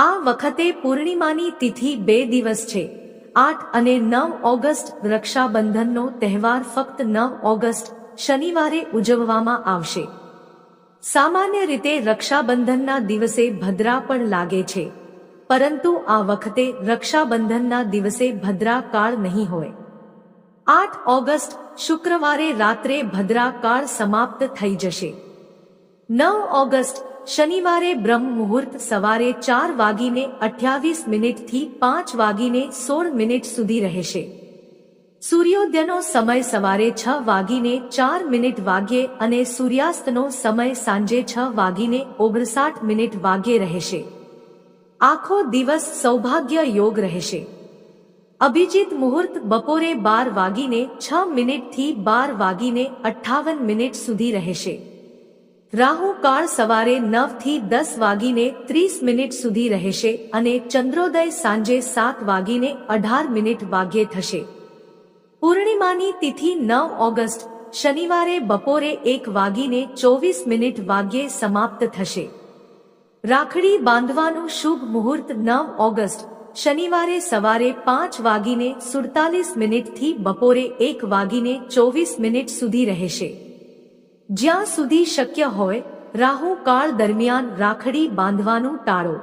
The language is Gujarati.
આ વખતે પૂર્ણિમાની તિથિ બે દિવસ છે. આઠ અને નવ ઓગસ્ટ રક્ષાબંધનનો તહેવાર ફક્ત નવ ઓગસ્ટ, શનિવારે ઉજવવામાં આવશે. સામાન્ય રીતે રક્ષાબંધનના દિવસે ભદ્રા પણ લાગે છે. પરંતુ આ વખતે રક્ષાબંધનના દિવસે ભદ્રા કાળ નહીં હોય. આઠ ઓગસ્ટ, શુક્રવારે રાત્રે ભદ્રા કાળ સમાપ્ત થઈ જશે. નવ ઓગસ્ટ શનિવારે બ્રહ્મ મુહૂર્ત સવારે ચાર વાગીને અઠ્યાવીસ મિનિટથી પાંચ વાગીને સોળ મિનિટ સુધી રહેશે. સૂર્યોદયનો સમય સવારે છ વાગીને ચાર મિનિટ વાગ્યે અને સૂર્યાસ્તનો સમય સાંજે છ વાગીને ઓગણસાઠ મિનિટ વાગ્યે રહેશે. આખો દિવસ સૌભાગ્ય યોગ રહેશે. અભિજીત મુહૂર્ત બપોરે બાર વાગીને છ મિનિટથી બાર વાગીને અઠ્ઠાવન મિનિટ સુધી રહેશે. રાહુ કાળ સવારે નવથી દસ વાગીને ત્રીસ મિનિટ સુધી રહેશે અને ચંદ્રોદય સાંજે સાત વાગીને અઢાર મિનિટ વાગ્યે થશે. પૂર્ણિમાની તિથિ નવ ઓગસ્ટ, શનિવારે બપોરે એક વાગીને ચોવીસ મિનિટ વાગ્યે સમાપ્ત થશે. રાખડી બાંધવાનું શુભ મુહૂર્ત નવ ઓગસ્ટ, શનિવારે સવારે પાંચ વાગીને સુડતાલીસ મિનિટથી બપોરે એક વાગીને ચોવીસ મિનિટ સુધી રહેશે. જ્યાં સુધી શક્ય હોય રાહુ કાળ દરમિયાન રાખડી બાંધવાનું ટાળો.